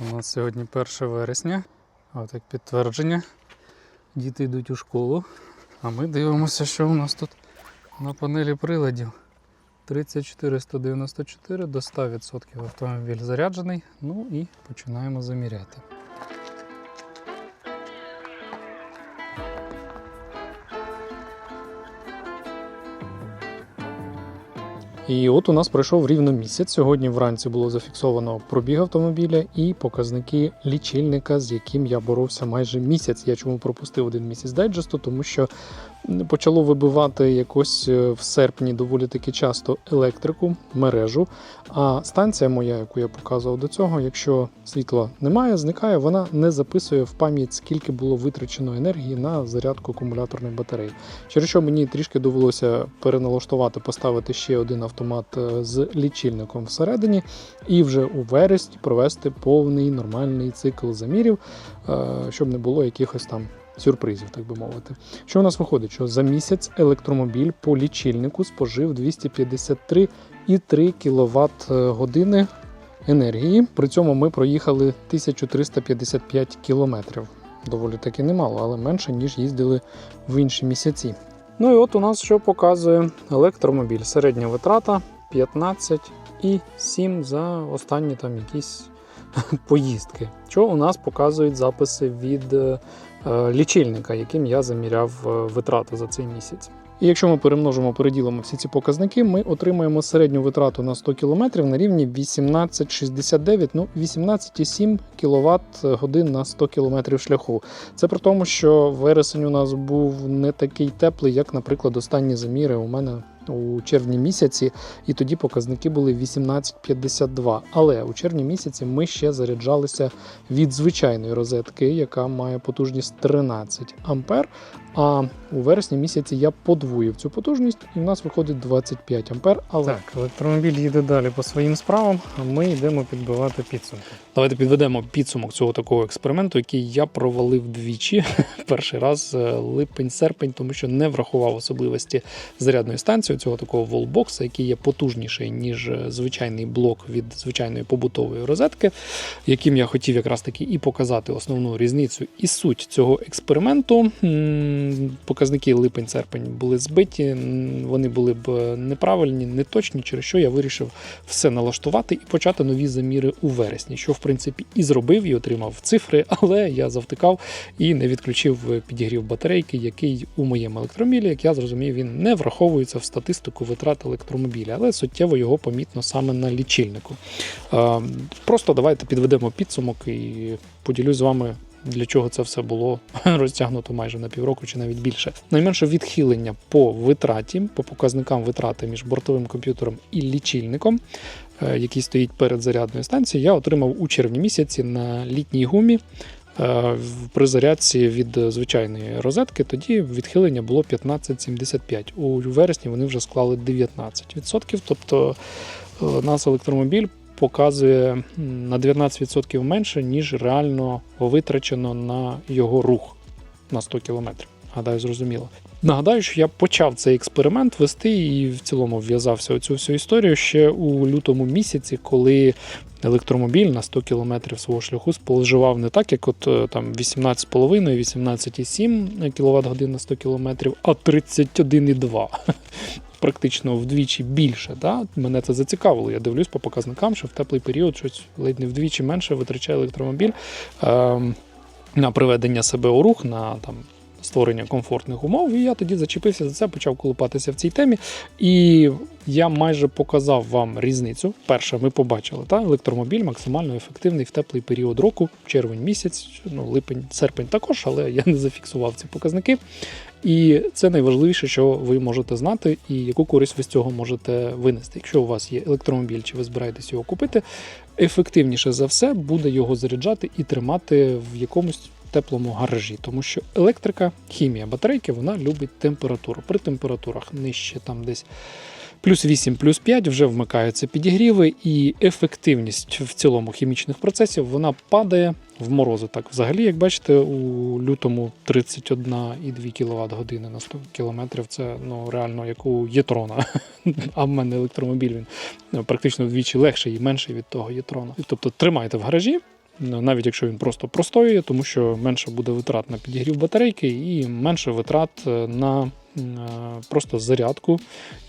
У нас сьогодні 1 вересня. От як підтвердження. Діти йдуть у школу. А ми дивимося, що у нас тут на панелі приладів. 34194 до 100% автомобіль заряджений. Ну і починаємо заміряти. І от у нас пройшов рівно місяць. Сьогодні вранці було зафіксовано пробіг автомобіля і показники лічильника, з яким я боровся майже місяць. Я чому пропустив один місяць дайджесту, тому що почало вибивати якось е, в серпні доволі таки часто електрику, мережу. А станція моя, яку я показував до цього, якщо світла немає, зникає, вона не записує в пам'ять, скільки було витрачено енергії на зарядку акумуляторної батареї. Через що мені трішки довелося переналаштувати, поставити ще один автомат е, з лічильником всередині, і вже у вересні провести повний нормальний цикл замірів, е, щоб не було якихось там. Сюрпризів, так би мовити. Що у нас виходить? Що за місяць електромобіль по лічильнику спожив 253,3 кВт години енергії. При цьому ми проїхали 1355 кілометрів. Доволі таки немало, але менше, ніж їздили в інші місяці. Ну і от у нас що показує електромобіль. Середня витрата 15,7 за останні там якісь поїздки. Що у нас показують записи від е, е, лічильника, яким я заміряв е, витрати за цей місяць. І якщо ми перемножимо, переділимо всі ці показники, ми отримаємо середню витрату на 100 км на рівні 18,69, ну 18,7 кВт годин на 100 км шляху. Це при тому, що вересень у нас був не такий теплий, як, наприклад, останні заміри у мене у червні місяці, і тоді показники були 18,52. Але у червні місяці ми ще заряджалися від звичайної розетки, яка має потужність 13 ампер. А у вересні місяці я подвоїв цю потужність, і в нас виходить 25 ампер. Але так, електромобіль їде далі по своїм справам, а ми йдемо підбивати підсумки. Давайте підведемо підсумок цього такого експерименту, який я провалив двічі. Перший раз е, липень-серпень, тому що не врахував особливості зарядної станції цього такого волбокса, який є потужніший ніж е, звичайний блок від звичайної побутової розетки, яким я хотів якраз таки і показати основну різницю і суть цього експерименту. Показники липень-серпень були збиті, вони були б е, неправильні, неточні, через що я вирішив все налаштувати і почати нові заміри у вересні, що в принципі і зробив, і отримав цифри, але я завтикав і не відключив підігрів батарейки, який у моєму електромобілі, як я зрозумів, він не враховується в статистику витрат електромобіля, але суттєво його помітно саме на лічильнику. Е, Просто давайте підведемо підсумок і поділюсь з вами. Для чого це все було розтягнуто майже на півроку чи навіть більше. Найменше відхилення по витраті, по показникам витрати між бортовим комп'ютером і лічильником, е, який стоїть перед зарядною станцією, я отримав у червні місяці на літній гумі. е, При зарядці від звичайної розетки тоді відхилення було 15,75. У вересні вони вже склали 19%. Тобто е, нас електромобіль показує на 19% менше, ніж реально витрачено на його рух на 100 км. Гадаю, зрозуміло. Нагадаю, що я почав цей експеримент вести і в цілому вв'язався у цю всю історію ще у лютому місяці, коли електромобіль на 100 км свого шляху споживав не так, як от е, там 18,5, 18,7 кВт годин на 100 км, а 31,2 практично вдвічі більше. Да? Мене це зацікавило. Я дивлюсь по показникам, що в теплий період щось ледь не вдвічі менше витрачає електромобіль ем, на приведення себе у рух, на там. Створення комфортних умов, і я тоді зачепився за це, почав колупатися в цій темі. І я майже показав вам різницю. Перше, ми побачили, та електромобіль максимально ефективний в теплий період року, червень місяць, ну липень, серпень також, але я не зафіксував ці показники. І це найважливіше, що ви можете знати, і яку користь ви з цього можете винести. Якщо у вас є електромобіль, чи ви збираєтесь його купити, ефективніше за все буде його заряджати і тримати в якомусь теплому гаражі, тому що електрика, хімія батарейки, вона любить температуру. При температурах нижче там десь. Плюс 8, плюс 5 вже вмикаються підігріви, і ефективність в цілому хімічних процесів вона падає в морози. Так, взагалі, як бачите, у лютому 31,2 кВт години на 100 км це ну реально як у Єтрона. А в мене електромобіль він ну, практично вдвічі легший і менший від того Єтрона. Тобто тримайте в гаражі. навіть якщо він просто простоює, тому що менше буде витрат на підігрів батарейки і менше витрат е, на просто зарядку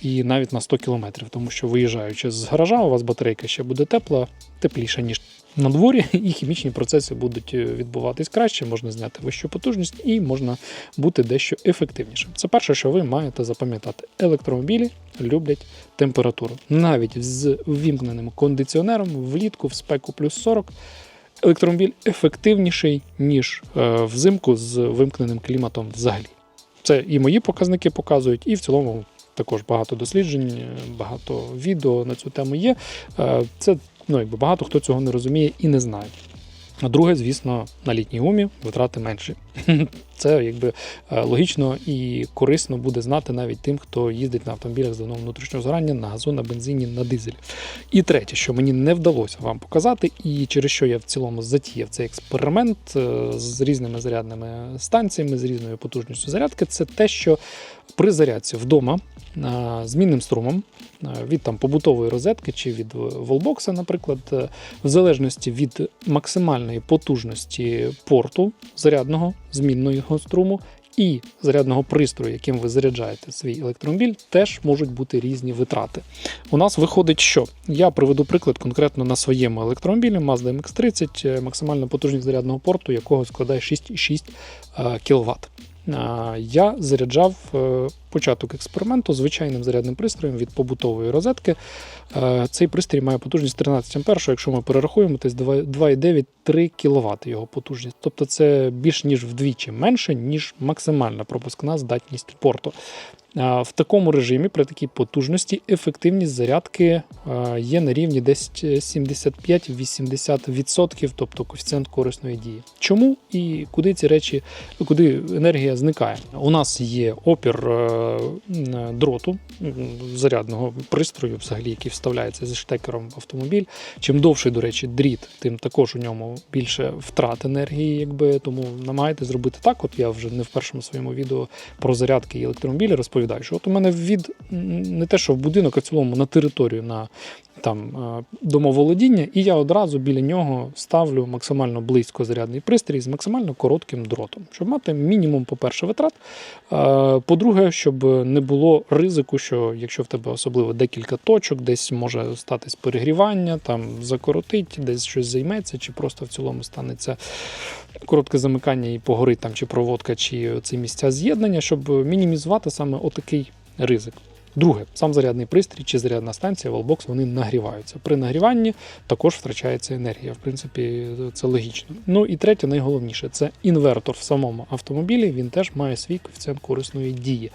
і навіть на 100 км, тому що виїжджаючи з гаража, у вас батарейка ще буде тепла, тепліша, ніж на дворі, і хімічні процеси будуть е, відбуватись краще, можна зняти вищу потужність і можна бути дещо ефективнішим. Це перше, що ви маєте запам'ятати. Електромобілі люблять температуру. Навіть з ввімкненим кондиціонером влітку в спеку плюс 40 електромобіль ефективніший, ніж е, взимку з вимкненим кліматом взагалі. Це і мої показники показують, і в цілому також багато досліджень, е, багато відео на цю тему є. Е, Це ну, якби багато хто цього не розуміє і не знає. А друге, звісно, на літній гумі витрати менші. Це якби е, логічно і корисно буде знати навіть тим, хто їздить на автомобілях з двигуном внутрішнього згорання, на газу, на бензині, на дизелі. І третє, що мені не вдалося вам показати, і через що я в цілому затіяв цей експеримент е, з різними зарядними станціями, з різною потужністю зарядки, це те, що при зарядці вдома е, змінним струмом від там побутової розетки чи від волбокса, наприклад, в залежності від максимальної потужності порту зарядного змінного струму і зарядного пристрою, яким ви заряджаєте свій електромобіль, теж можуть бути різні витрати. У нас виходить, що я приведу приклад конкретно на своєму електромобілі Mazda MX-30, е, максимальна потужність зарядного порту, якого складає 6,6 кВт. Я заряджав е, початок експерименту звичайним зарядним пристроєм від побутової розетки. Е, Цей пристрій має потужність 13 А, що якщо ми перерахуємо, то 2,9-3 кВт його потужність. Тобто це більш ніж вдвічі менше, ніж максимальна пропускна здатність порту. В такому режимі, при такій потужності, ефективність зарядки е, є на рівні десь 75-80%, тобто коефіцієнт корисної дії. Чому і куди ці речі, куди енергія зникає? У нас є опір е, дроту зарядного пристрою, взагалі, який вставляється зі штекером в автомобіль. Чим довший, до речі, дріт, тим також у ньому більше втрат енергії, якби тому намагайтесь зробити так. От я вже не в першому своєму відео про зарядки і електромобілі розповідаю, от у мене від не те, що в будинок, а в цілому на територію на там е, домоволодіння, і я одразу біля нього ставлю максимально близько зарядний пристрій з максимально коротким дротом, щоб мати мінімум, по-перше, витрат. е, По-друге, щоб не було ризику, що якщо в тебе особливо декілька точок, десь може статись перегрівання, там закоротить, десь щось займеться, чи просто в цілому станеться коротке замикання і погорить там чи проводка, чи ці місця з'єднання, щоб мінімізувати саме отакий ризик. Друге, сам зарядний пристрій чи зарядна станція Wallbox, вони нагріваються. При нагріванні також втрачається енергія. В принципі, це логічно. Ну і третє, найголовніше, це інвертор в самому автомобілі. Він теж має свій коефіцієнт корисної дії.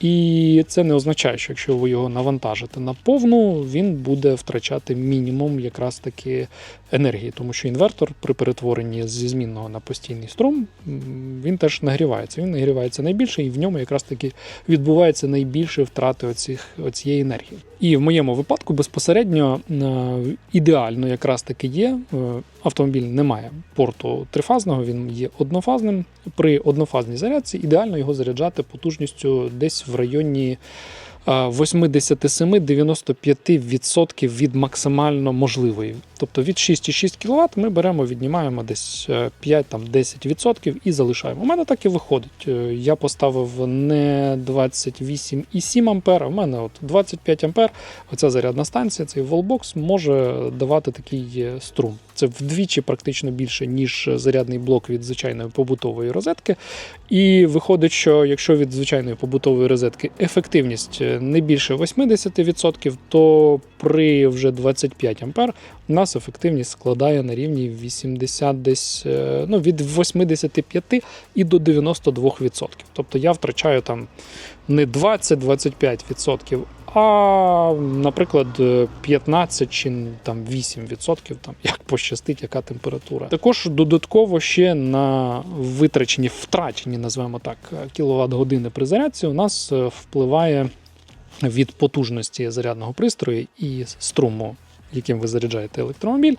І це не означає, що якщо ви його навантажите на повну, він буде втрачати мінімум якраз таки енергії, тому що інвертор при перетворенні зі змінного на постійний струм він теж нагрівається. Він нагрівається найбільше, і в ньому якраз таки відбувається найбільше втрати оцих, оцієї енергії. І в моєму випадку безпосередньо е, ідеально якраз таки є. е, Автомобіль не має порту трифазного, він є однофазним. При однофазній зарядці ідеально його заряджати потужністю десь в районі 87-95% від максимально можливої. Тобто від 6,6 кВт ми беремо, віднімаємо десь е, 5-10% і залишаємо. У мене так і виходить. Е, Я поставив не 28,7 А, у мене от 25 А. Оця зарядна станція, цей Wallbox може давати такий е, струм. Це вдвічі практично більше, ніж зарядний блок від звичайної побутової розетки. І виходить, що якщо від звичайної побутової розетки ефективність е, не більше 80%, то при вже 25 А у нас ефективність складає на рівні 80 десь е, ну, від 85 і до 92%. Тобто я втрачаю там не 20-25%, а, наприклад, е, 15 чи там 8%, там як пощастить, яка температура. Також додатково ще на витрачені, втрачені, назвемо так, кіловат години при зарядці у нас е, впливає від потужності зарядного пристрою і струму. Яким ви заряджаєте електромобіль,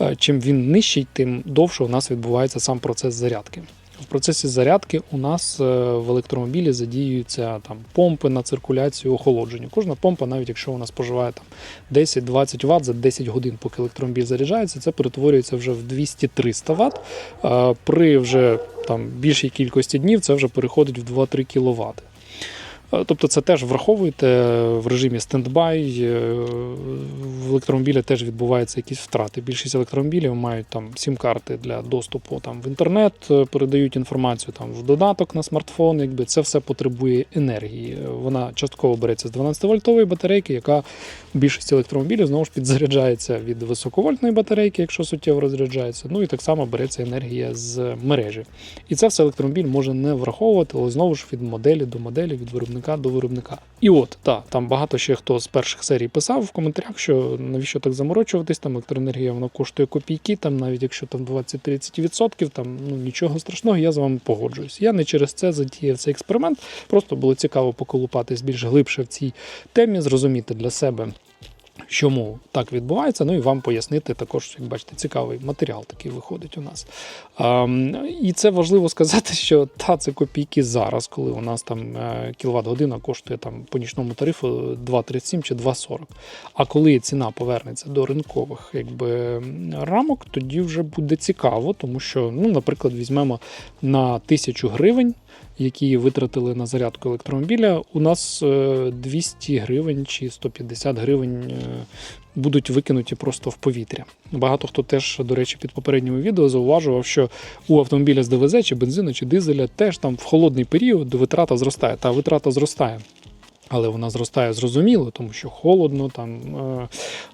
Е, чим він нижчий, тим довше у нас відбувається сам процес зарядки. В процесі зарядки у нас е, в електромобілі задіюються там помпи на циркуляцію охолодження. Кожна помпа, навіть якщо вона споживає там 10-20 Вт за 10 годин, поки електромобіль заряджається, це перетворюється вже в 200-300 Вт. При вже там більшій кількості днів це вже переходить в 2-3 кВт. Е, Тобто це теж враховуйте в режимі стендбай. е, В електромобілі теж відбуваються якісь втрати. Більшість електромобілів мають там сім-карти для доступу там, в інтернет, е, передають інформацію там, в додаток на смартфон. Якби це все потребує енергії. Е, Вона частково береться з 12-вольтової батарейки, яка в більшості електромобілів знову ж підзаряджається від високовольтної батарейки, якщо суттєво розряджається. Ну і так само береться енергія з мережі. І це все електромобіль може не враховувати, але знову ж від моделі до моделі, від виробника до виробника. І от, так, там багато ще хто з перших серій писав в коментарях, що навіщо так заморочуватись, там електроенергія вона коштує копійки, там навіть якщо там 20-30%, там ну нічого страшного, я з вами погоджуюсь. Я не через це затіяв цей експеримент, просто було цікаво поколупатись більш глибше в цій темі, зрозуміти для себе. Чому так відбувається? Ну і вам пояснити також, як бачите, цікавий матеріал такий виходить у нас. А, і це важливо сказати, що та це копійки зараз, коли у нас там е, кіловат година коштує там по нічному тарифу 2,37 чи 2,40. А коли ціна повернеться до ринкових якби, рамок, тоді вже буде цікаво, тому що, ну, наприклад, візьмемо на тисячу гривень які витратили на зарядку електромобіля, у нас е, 200 гривень чи 150 гривень е, будуть викинуті просто в повітря. Багато хто теж, до речі, під попереднім відео зауважував, що у автомобіля з ДВЗ чи бензину чи дизеля теж там в холодний період витрата зростає. Та витрата зростає. Але вона зростає зрозуміло, тому що холодно, там е,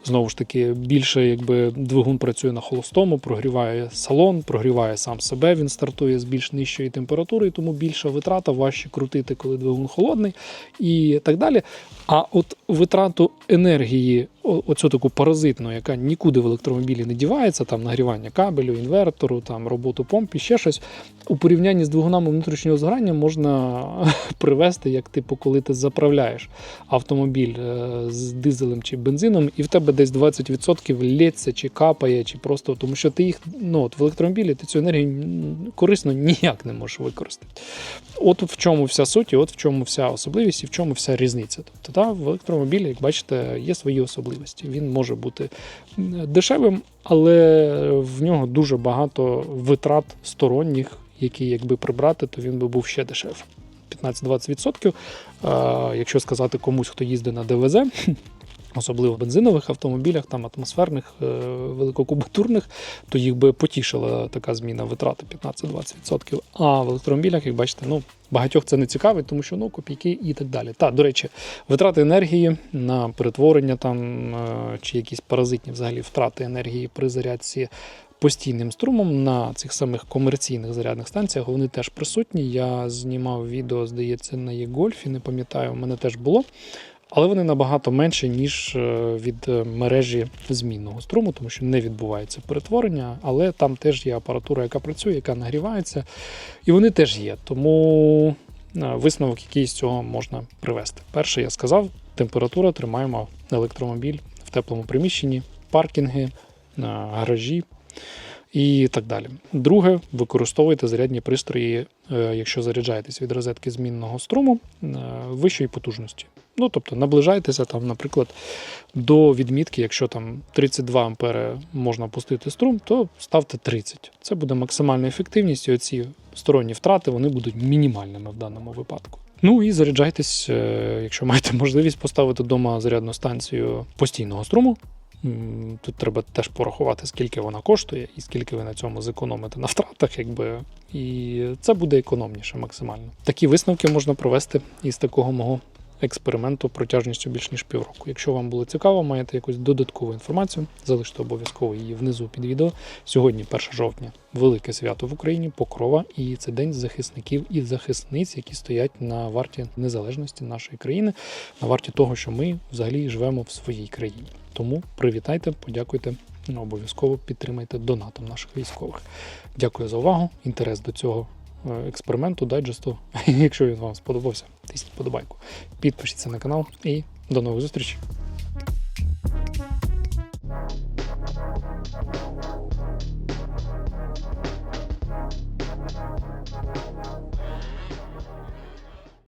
знову ж таки більше, якби двигун працює на холостому, прогріває салон, прогріває сам себе. Він стартує з більш нижчої температури, і тому більша витрата, важче крутити, коли двигун холодний, і так далі. А от витрату енергії, оцю таку паразитну, яка нікуди в електромобілі не дівається, там нагрівання кабелю, інвертору, там роботу помп і ще щось. У порівнянні з двигунами внутрішнього згорання можна привести, як типу, коли ти заправляєш автомобіль е, з дизелем чи бензином, і в тебе десь 20% лється чи капає, чи просто тому, що ти їх ну, от в електромобілі ти цю енергію корисно ніяк не можеш використати. От в чому вся суть, і от в чому вся особливість, і в чому вся різниця. Тобто, та, в електромобілі, як бачите, є свої особливості. Він може бути дешевим, але в нього дуже багато витрат сторонніх, які якби прибрати, то він би був ще дешевший. 15-20%. Якщо сказати комусь, хто їздить на ДВЗ, особливо в бензинових автомобілях, там атмосферних, е, великокубатурних, то їх би потішила така зміна витрати 15-20%. А в електромобілях, як бачите, ну багатьох це не цікавить, тому що ну копійки і так далі. Та, до речі, витрати енергії на перетворення там е, чи якісь паразитні взагалі втрати енергії при зарядці постійним струмом на цих самих комерційних зарядних станціях вони теж присутні. Я знімав відео, здається, на є-гольфі, не пам'ятаю, у мене теж було. Але вони набагато менше, ніж е, від е, мережі змінного струму, тому що не відбувається перетворення, але там теж є апаратура, яка працює, яка нагрівається, і вони теж є. Тому е, висновок, який з цього можна привести. Перше, я сказав, температура тримаємо електромобіль в теплому приміщенні, паркінги, гаражі і так далі. Друге, використовуйте зарядні пристрої, е, якщо заряджаєтесь від розетки змінного струму е, вищої потужності. Ну, тобто наближайтеся там, наприклад, до відмітки, якщо там 32 ампери можна пустити струм, то ставте 30. Це буде максимальна ефективність, і оці сторонні втрати вони будуть мінімальними в даному випадку. Ну і заряджайтесь, е, якщо маєте можливість поставити вдома зарядну станцію постійного струму. Тут треба теж порахувати, скільки вона коштує і скільки ви на цьому зекономите на втратах, якби і це буде економніше максимально. Такі висновки можна провести із такого мого експерименту протяжністю більш ніж півроку. Якщо вам було цікаво, маєте якусь додаткову інформацію, залиште обов'язково її внизу під відео. Сьогодні, 1 жовтня, велике свято в Україні, покрова, і це день захисників і захисниць, які стоять на варті незалежності нашої країни, на варті того, що ми взагалі живемо в своїй країні. Тому привітайте, подякуйте. ну, Обов'язково підтримайте донатом наших військових. Дякую за увагу. Інтерес до цього е, експерименту, дайджесту. Якщо він вам сподобався, тисніть подобайку. Підпишіться на канал і до нових зустрічей.